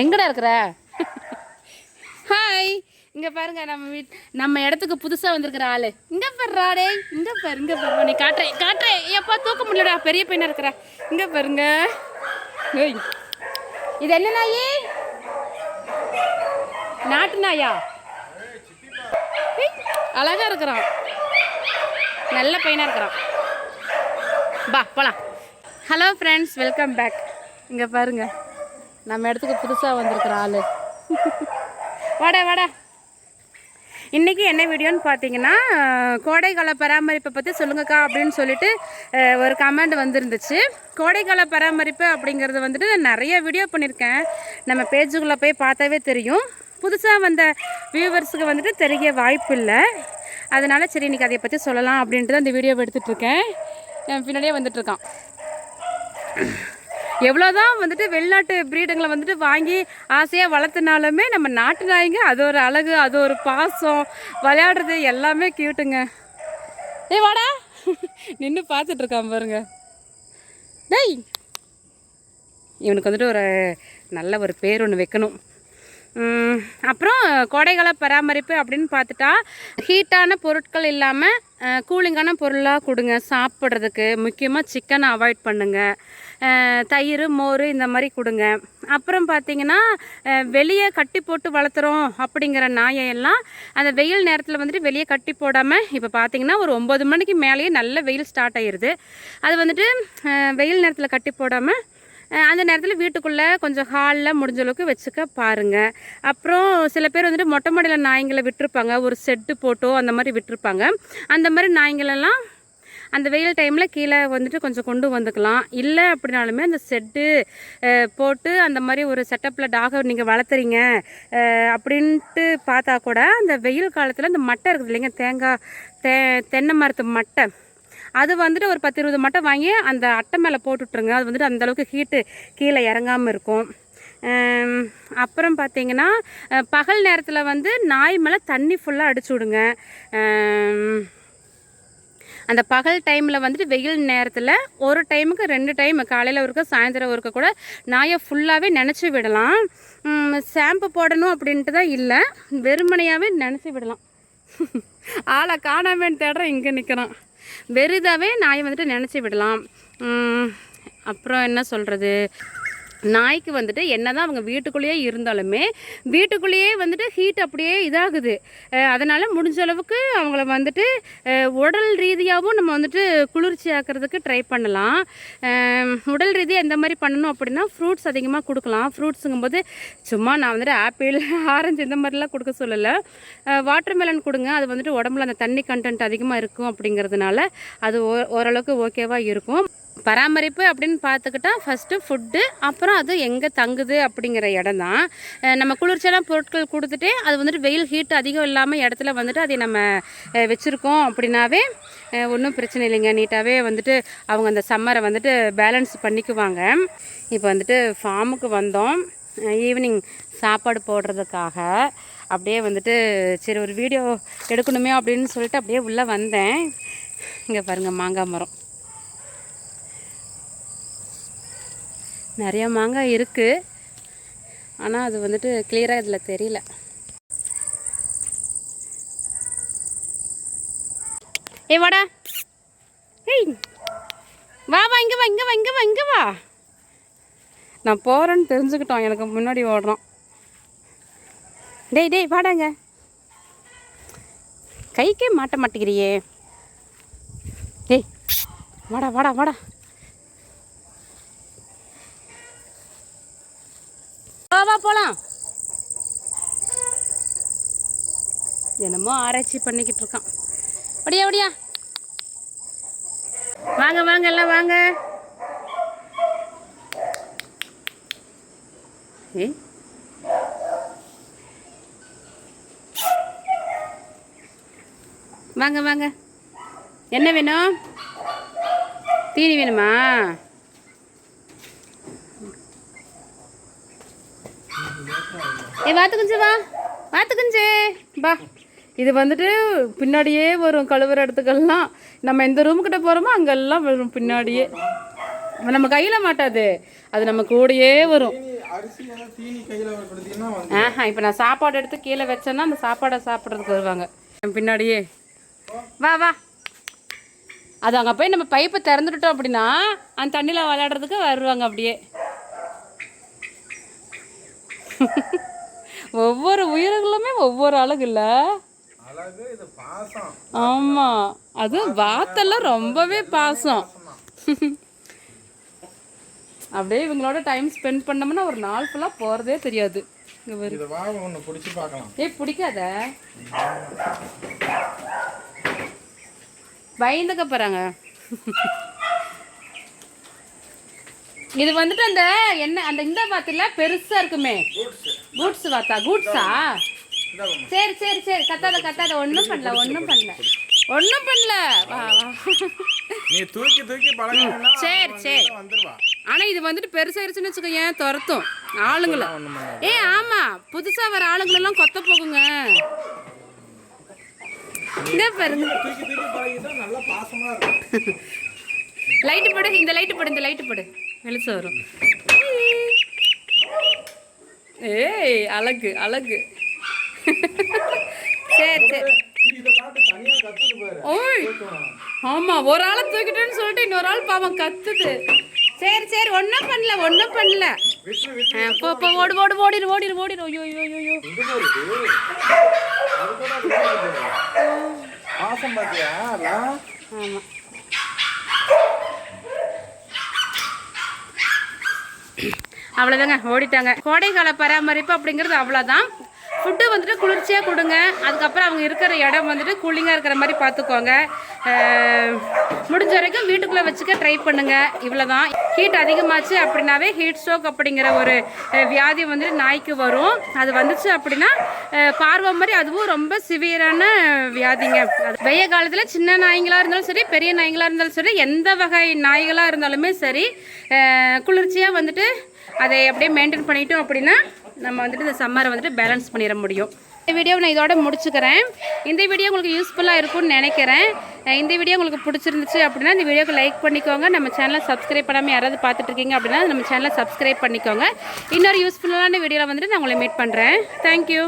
எங்கடா இருக்கிற? ஹாய் இங்கே பாருங்க நம்ம வீட் நம்ம இடத்துக்கு புதுசாக வந்திருக்கிற ஆளு. இங்கே பாருடா டேய். இங்கே பாரு இங்கே பாரு. நீ காட்டுறேன் காட்டுறேன். எப்பா தூக்க முடியலடா. பெரிய பையனாக இருக்கிற. இங்கே பாருங்க. ஏய். இது என்ன நாயி? நாட்டு நாயா? அழகாக அழகா இருக்கிறான். நல்ல பையனாக இருக்கிறான். பா போலாம். ஹலோ ஃப்ரெண்ட்ஸ் வெல்கம் பேக் இங்கே பாருங்கள் நம்ம இடத்துக்கு புதுசாக வந்திருக்கிற ஆள். வாடா வாடா. இன்றைக்கி என்ன வீடியோன்னு பார்த்தீங்கன்னா கோடைக்கால பராமரிப்பை பற்றி சொல்லுங்கக்கா அப்படின்னு சொல்லிட்டு ஒரு கமெண்ட் வந்திருந்துச்சு. கோடைக்கால பராமரிப்பு அப்படிங்கிறது வந்துட்டு நான் நிறைய வீடியோ பண்ணியிருக்கேன் நம்ம பேஜுக்குள்ளே போய் பார்த்தாவே தெரியும். புதுசாக வந்த வியூவர்ஸுக்கு வந்துட்டு தெரிய வாய்ப்பு இல்லை. அதனால சரி இன்றைக்கி அதை பற்றி சொல்லலாம் அப்படின்ட்டு தான் இந்த வீடியோவை எடுத்துகிட்ருக்கேன் பின்னாடியே வந்துட்டுருக்கான் எவ்வளோதான் வந்துட்டு வெளிநாட்டு ப்ரீடுங்களை வந்துட்டு வாங்கி ஆசையாக வளர்த்துனாலுமே நம்ம நாட்டு நாய்ங்க அது ஒரு அழகு அது ஒரு பாசம் விளையாடுறது எல்லாமே கியூட்டுங்க ஏய் வாடா. நின்று பார்த்துட்ருக்கான் பாருங்க. டேய். இவனுக்கு வந்துட்டு ஒரு நல்ல ஒரு பேர் ஒன்று வைக்கணும். அப்புறம் கோடைகால பராமரிப்பு அப்படின்னு பார்த்துட்டா ஹீட்டான பொருட்கள் இல்லாமல் கூலிங்கான பொருளாக கொடுங்க சாப்பிட்றதுக்கு. முக்கியமாக சிக்கனை அவாய்ட் பண்ணுங்கள் தயிர் மோர் இந்த மாதிரி கொடுங்க. அப்புறம் பார்த்தீங்கன்னா வெளியே கட்டி போட்டு வளர்த்துறோம் அப்படிங்கிற நாயையெல்லாம் அந்த வெயில் நேரத்தில் வந்துட்டு வெளியே கட்டி போடாமல் இப்போ பார்த்தீங்கன்னா ஒரு ஒம்பது மணிக்கு மேலேயே நல்ல வெயில் ஸ்டார்ட் ஆயிடுது அது வந்துட்டு வெயில் நேரத்தில் கட்டி போடாமல் அந்த நேரத்தில் வீட்டுக்குள்ளே கொஞ்சம் ஹாலில் முடிஞ்ச அளவுக்கு வச்சுக்க பாருங்கள் அப்புறம் சில பேர் வந்துட்டு மொட்டை மாடியில் நாய்ங்களை விட்டுருப்பாங்க. ஒரு செட்டு போட்டோ அந்த மாதிரி விட்டுருப்பாங்க. அந்த மாதிரி நாய்ங்களெல்லாம் அந்த வெயில் டைமில் கீழே வந்துட்டு கொஞ்சம் கொண்டு வந்துக்கலாம். இல்லை அப்படின்னாலுமே அந்த செட்டு போட்டு அந்த மாதிரி ஒரு செட்டப்பில் டாகை நீங்கள் வளர்த்துறீங்க அப்படின்ட்டு பார்த்தா கூட அந்த வெயில் காலத்தில் அந்த மட்டை இருக்குது இல்லைங்க தேங்காய் தே தென்னை மரத்து மட்டை. அது வந்துட்டு ஒரு பத்து இருபது மட்டை வாங்கி அந்த அட்டை மேலே போட்டுட்ருங்க அது வந்துட்டு அந்தளவுக்கு ஹீட்டு கீழே இறங்காமல் இருக்கும். அப்புறம் பார்த்தீங்கன்னா பகல் நேரத்தில் வந்து நாய் மேலே தண்ணி ஃபுல்லாக அடிச்சு விடுங்க. அந்த பகல் டைமில் வந்துட்டு வெயில் நேரத்தில் ஒரு டைமுக்கு ரெண்டு டைம் காலையில் ஒருக்க சாயந்தரம் ஒருக்க கூட நாயை ஃபுல்லாகவே நினச்சி விடலாம். ஷாம்பு போடணும் அப்படின்ட்டு தான் இல்லை வெறுமனையாகவே நினச்சி விடலாம். ஆளை காணாமேன்னு தேடுறேன் இங்கே நிற்கிறான் வெறுதாவே நாயை வந்துட்டு நினச்சி விடலாம். உம், அப்புறம் என்ன சொல்கிறது நாய்க்கு வந்துட்டு என்ன தான் அவங்க வீட்டுக்குள்ளேயே இருந்தாலுமே வீட்டுக்குள்ளேயே வந்துட்டு ஹீட் அப்படியே இதாகுது. அதனால் முடிஞ்ச அளவுக்கு அவங்கள வந்துட்டு உடல் ரீதியாகவும் நம்ம வந்துட்டு குளிர்ச்சி ஆக்கிறதுக்கு ட்ரை பண்ணலாம். உடல் ரீதியாக எந்த மாதிரி பண்ணணும் அப்படின்னா ஃப்ரூட்ஸ் அதிகமாக கொடுக்கலாம். ஃப்ரூட்ஸுங்கும்போது சும்மா நான் வந்துட்டு ஆப்பிள் ஆரஞ்சு இந்த மாதிரிலாம் கொடுக்க சொல்லலை. வாட்டர் மெலன் கொடுங்க. அது வந்துட்டு உடம்புல அந்த தண்ணி கண்டென்ட் அதிகமாக இருக்கும் அப்படிங்கிறதுனால அது ஓ- ஓரளவுக்கு ஓகேவாக இருக்கும். பராமரிப்பு அப்படின்னு பார்த்துக்கிட்டா ஃபஸ்ட்டு ஃபுட்டு அப்புறம் அது எங்கே தங்குது அப்படிங்கிற இடம் தான். நம்ம குளிர்ச்சியான பொருட்கள் கொடுத்துட்டு அது வந்துட்டு வெயில் ஹீட் அதிகம் இல்லாமல் இடத்துல வந்துட்டு அதை நம்ம வச்சுருக்கோம் அப்படின்னாவே ஒன்றும் பிரச்சனை இல்லைங்க. நீட்டாகவே வந்துட்டு அவங்க அந்த சம்மரை வந்துட்டு பேலன்ஸ் பண்ணிக்குவாங்க. இப்போ வந்துட்டு ஃபார்முக்கு வந்தோம். ஈவினிங் சாப்பாடு போடுறதுக்காக அப்படியே வந்துட்டு சரி ஒரு வீடியோ எடுக்கணுமே அப்படின்னு சொல்லிட்டு அப்படியே உள்ளே வந்தேன். இங்கே பாருங்கள் மாங்காய் மரம். நிறைய மாங்காய் இருக்குது ஆனால் அது வந்துட்டு கிளியராக இதில் தெரியல. ஏய் வாடா. ஏய். வா வா இங்கே வா இங்கே வா இங்கே வா இங்கே வா. நான் போகிறேன்னு தெரிஞ்சுக்கிட்டோம். எனக்கு முன்னாடி ஓடுறோம். டேய் டேய் வாடாங்க கைக்கே மாட்ட மாட்டேங்கிறியே. டேய் வாடா வாடா வாடா. வா போலாம். என்னமோ ஆராய்ச்சி பண்ணிக்கிட்டு இருக்கான். அப்படியா அப்படியா வாங்க வாங்க எல்லாம் வாங்க. வாங்க வாங்க. என்ன வேணும்? தீனி வேணுமா? ஏ வாத்து குஞ்சு வா. வாத்து குஞ்சு வா. இது வந்துட்டு பின்னாடியே வரும் கழுவுற இடத்துக்கெல்லாம். நம்ம எந்த ரூமுக்கிட்ட போகிறோமோ அங்கெல்லாம் வரும் பின்னாடியே. நம்ம கையில் மாட்டாது. அது நம்ம கூடயே வரும். ஆஹா இப்போ நான் சாப்பாடு எடுத்து கீழே வச்சேன்னா அந்த சாப்பாடை சாப்பிட்றதுக்கு வருவாங்க. என் பின்னாடியே. வா வா. அது அங்கே போய் நம்ம பைப்பை திறந்துட்டோம் அப்படின்னா அந்த தண்ணியில் விளையாடுறதுக்கு வருவாங்க அப்படியே. ஒவ்வொரு உயிர்களுமே ஒவ்வொரு அழகு இல்லை ஆமாம் அதுவும் வாத்தெல்லாம் ரொம்பவே பாசம். அப்படியே இவங்களோட டைம் ஸ்பெண்ட் பண்ணோம்னா ஒரு நாள் ஃபுல்லாக போகிறதே தெரியாது. ஏய் பிடிக்காத? பயந்துக்க போகிறாங்க இது வந்துட்டு அந்த என்ன அந்த இந்த வாத்துல பெருசா இருக்குமே. கூட்ஸ் வாத்தா? கூட்ஸா சரி சரி சரி. கத்தாத கத்தாத. ஒன்றும் பண்ணல ஒன்றும் பண்ணல. ஒன்றும் பண்ணல. வா வா. நீ தூக்கி தூக்கி பழகினா சரி சரி. வந்துருவா. ஆனா இது வந்துட்டு பெருசாயிருச்சுன்னு வச்சுக்கோ ஏன் துரத்தும். ஆளுங்களை. ஏ ஆமா. புதுசா வர ஆளுங்களெல்லாம் கொத்த போகுங்க. இந்த பாருங்க. லைட்டு போடு. இந்த லைட்டு போடு இந்த லைட்டு போடு. வெளிச்சம் வரும். ஏய் அழகு அழகு. சரி சரி. ஓய் ஆமா ஒரு ஆளை தூக்கிட்டேன்னு சொல்லிட்டு இன்னொரு ஆள் பாவம் கத்துது. சரி சரி ஒன்றும் பண்ணல ஒன்றும் பண்ணல. விட்டு விட்டு ஆ, போ போ ஓடு ஓடு ஓடிடு ஓடிடு ஓடிடு ஐயோ ஐயோ ஐயோ, ஐயோ இங்க பாரு இது. அது கூட அது கூட இது. பாசம் பாத்தியா அதான் ஆமா அவ்வளோதாங்க ஓடிட்டாங்க. கோடைக்கால பராமரிப்பு அப்படிங்கிறது அவ்வளோதான் ஃபுட்டு வந்துட்டு குளிர்ச்சியாக கொடுங்க. அதுக்கப்புறம் அவங்க இருக்கிற இடம் வந்துட்டு கூலிங்காக இருக்கிற மாதிரி பார்த்துக்கோங்க. முடிஞ்ச வரைக்கும் வீட்டுக்குள்ளே வச்சுக்க ட்ரை பண்ணுங்க. இவ்வளோதான் ஹீட் அதிகமாச்சு அப்படின்னாவே ஹீட் ஸ்ட்ரோக் அப்படிங்கிற ஒரு வியாதி வந்துட்டு நாய்க்கு வரும். அது வந்துச்சு அப்படின்னா பார்வை மாதிரி அதுவும் ரொம்ப சிவியரான வியாதிங்க. அது வெய்ய காலத்தில் சின்ன நாய்ங்களா இருந்தாலும் சரி பெரிய நாய்ங்களா இருந்தாலும் சரி எந்த வகை நாய்களாக இருந்தாலுமே சரி குளிர்ச்சியாக வந்துட்டு அதை அப்படியே மெயின்டைன் பண்ணிட்டோம் அப்படின்னா நம்ம வந்துட்டு இந்த சம்மரை வந்துட்டு பேலன்ஸ் பண்ணிட முடியும். இந்த வீடியோ நான் இதோட முடிச்சுக்கிறேன். இந்த வீடியோ உங்களுக்கு யூஸ்ஃபுல்லாக இருக்கும்னு நினைக்கிறேன். இந்த வீடியோ உங்களுக்கு பிடிச்சிருந்துச்சு அப்படின்னா இந்த வீடியோக்கு லைக் பண்ணிக்கோங்க. நம்ம சேனலை சப்ஸ்கிரைப் பண்ணாமல் யாராவது பார்த்துட்ருக்கீங்க அப்படின்னா நம்ம சேனலை சப்ஸ்கிரைப் பண்ணிக்கோங்க. இன்னொரு யூஸ்ஃபுல்லான வீடியோவில் வந்துட்டு நான் உங்களை மீட் பண்ணுறேன் தேங்க்யூ